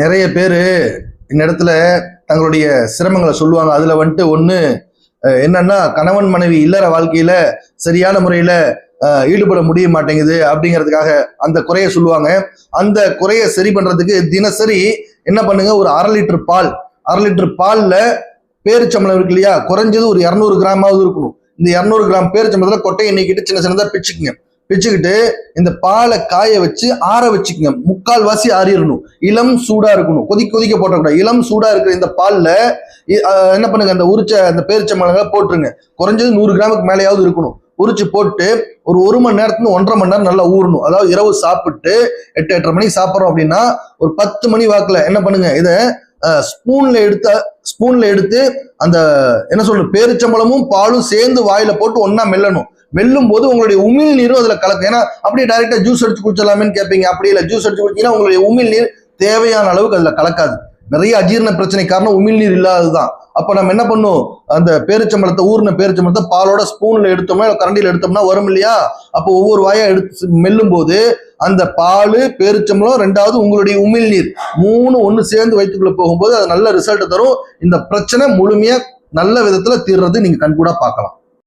நிறைய பேர் இந்த இடத்துல தங்களுடைய சிரமங்களை சொல்லுவாங்க. அதில் வந்துட்டு ஒன்று என்னன்னா கணவன் மனைவி இல்லற வாழ்க்கையில சரியான முறையில ஈடுபட முடிய மாட்டேங்குது அப்படிங்கிறதுக்காக அந்த குறையை சொல்லுவாங்க. அந்த குறைய சரி பண்றதுக்கு தினசரி என்ன பண்ணுங்க? ஒரு அரை லிட்டர் பால் அரை லிட்டர் பால்ல பேரிச்சம்பளம் இருக்கு இல்லையா? குறைஞ்சது ஒரு இரநூறு கிராமாவது இருக்கணும். இந்த இரநூறு கிராம் பேரிச்சம்பளத்தில் கொட்டையை நீக்கிட்டு சின்ன சின்னதாக பிச்சுக்குங்க. வச்சுக்கிட்டு இந்த பாலை காய வச்சு ஆற வச்சுக்கோங்க. முக்கால் வாசி ஆறிடணும். இளம் சூடா இருக்கணும். கொதிக்க கொதிக்க போட்டக்கூடாது. இளம் சூடா இருக்கிற இந்த பாலில் என்ன பண்ணுங்க? அந்த உரிச்ச அந்த பேரிச்சம்பழங்களை போட்டுருங்க. குறைஞ்சது நூறு கிராமுக்கு மேலேயாவது இருக்கணும். உரிச்சு போட்டு ஒரு ஒரு மணி நேரத்துல ஒன்றரை மணி நேரம் நல்லா ஊறணும். அதாவது இரவு சாப்பிட்டு எட்டு எட்டரை மணிக்கு சாப்பிட்றோம் அப்படின்னா ஒரு பத்து மணி வாக்கில் என்ன பண்ணுங்க? இதை ஸ்பூன்ல எடுத்த ஸ்பூன்ல எடுத்து அந்த என்ன சொல்றது? பேரிச்சம்பழமும் பாலும் சேர்ந்து வாயில போட்டு ஒன்னா மெல்லணும். மெல்லும் போது உங்களுடைய உமிழ் நீரும் அதுல கலக்கும். ஏன்னா அப்படியே டைரக்டா ஜூஸ் அடிச்சு குடிச்சலாமேன்னு கேட்பீங்க. அப்படி இல்லை ஜூஸ் அடிச்சு குடிச்சீங்கன்னா உங்களுடைய உமிழ் நீர் தேவையான அளவுக்கு அதுல கலக்காது. நிறைய அஜீரண பிரச்சனை காரணம் உமிழ் நீர் இல்லாதது இல்லாததுதான். அப்ப நம்ம என்ன பண்ணும் அந்த பேரிச்சம்பழத்தை ஊர்ன பேரிச்சம்பழத்தை பாலோட ஸ்பூன்ல எடுத்தோம்னா இல்ல கரண்டியில எடுத்தோம்னா வரும் இல்லையா? அப்போ ஒவ்வொரு வாயா எடுத்து மெல்லும் போது அந்த பால் பேரிச்சம்பளம் ரெண்டாவது உங்களுடைய உமிழ் நீர். மூணு ஒன்று சேர்ந்து வயிற்றுக்குள்ள போகும்போது அது நல்ல ரிசல்ட் தரும். இந்த பிரச்சனை முழுமையா நல்ல விதத்துல தீர்றது நீங்க கண்கூடா பார்க்கலாம்.